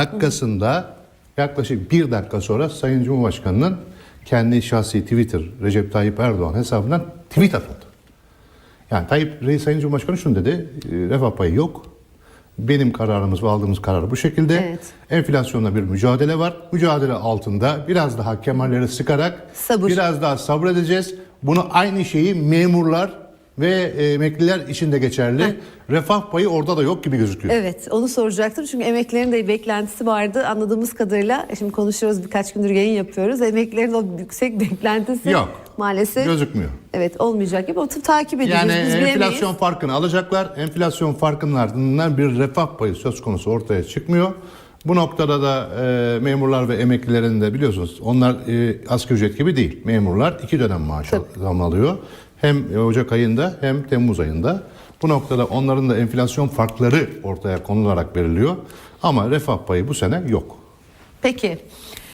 dakikasında yaklaşık bir dakika sonra Sayın Cumhurbaşkanı'nın kendi şahsi Twitter Recep Tayyip Erdoğan hesabından tweet atıldı. Yani Tayyip Reis Sayın Cumhurbaşkanı şunu dedi. e, Refah payı yok. Benim kararımız ve aldığımız karar bu şekilde. Evet. Enflasyonla bir mücadele var. Mücadele altında biraz daha kemerleri sıkarak Sabır. biraz daha sabredeceğiz. Bunu aynı şeyi memurlar ve e, emekliler için de geçerli. Refah payı orada da yok gibi gözüküyor. Evet onu soracaktım çünkü emeklilerin de beklentisi vardı anladığımız kadarıyla e, şimdi konuşuyoruz birkaç gündür yayın yapıyoruz emeklilerin o yüksek beklentisi Yok. maalesef Gözükmüyor. evet olmayacak gibi oturup takip edeceğiz Yani biz bilemeyiz. enflasyon farkını alacaklar. Enflasyon farkının ardından bir refah payı söz konusu ortaya çıkmıyor. Bu noktada da e, memurlar ve emeklilerin de biliyorsunuz onlar e, asgari ücret gibi değil. Memurlar iki dönem maaş zam alıyor. Hem Ocak ayında hem Temmuz ayında. Bu noktada onların da enflasyon farkları ortaya konularak veriliyor. Ama refah payı bu sene yok. Peki